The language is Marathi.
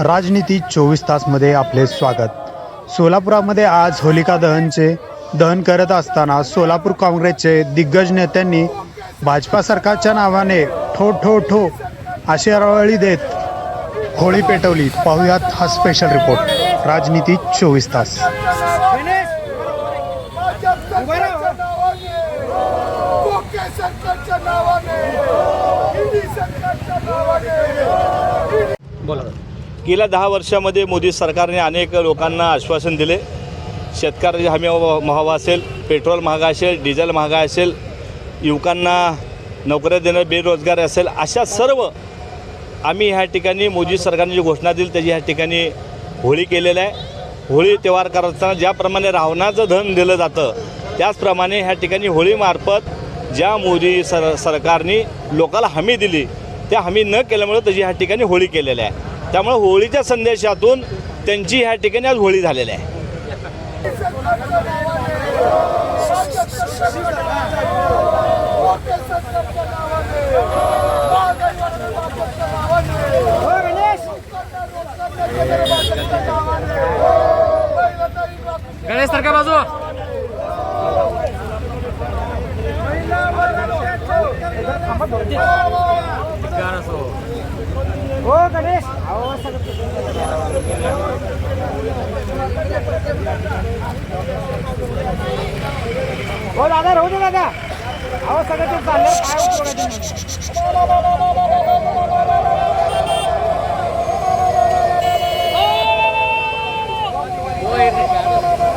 राजनीती चोवीस तासमध्ये आपले स्वागत. सोलापुरामध्ये आज होलिका दहनचे दहन करत असताना सोलापूर काँग्रेसचे दिग्गज नेत्यांनी भाजपा सरकारच्या नावाने ठो ठो ठो अशी अरवळी देत होळी पेटवली. पाहूयात हा स्पेशल रिपोर्ट राजनीती चोवीस तास. सरकारच्या नावाने सरकारच्या नावाने. गेल्या दहा वर्षामध्ये मोदी सरकारने अनेक लोकांना आश्वासन दिले. शेतकऱ्याची हमी महावा असेल पेट्रोल महागा असेल डिझेल महागा असेल युवकांना नोकऱ्या देणं बेरोजगार असेल अशा सर्व आम्ही ह्या ठिकाणी मोदी सरकारने जी घोषणा दिली त्याची ह्या ठिकाणी होळी केलेलं आहे. होळी त्योहार करताना ज्याप्रमाणे रावणाचं धन दिलं जातं त्याचप्रमाणे ह्या ठिकाणी होळीमार्फत ज्या मोदी सर सरकारने लोकाला हमी दिली त्या हमी न केल्यामुळे त्याची ह्या ठिकाणी होळी केलेली आहे. त्यामुळे होळीच्या संदेशातून त्यांची ह्या ठिकाणी आज होळी झालेली आहे. गणेश सारखा बाजू. हो गणेश. हो सगळं हो दादा राहू दे दादा. अहो सगळं ते चाललंय. काय उपयोग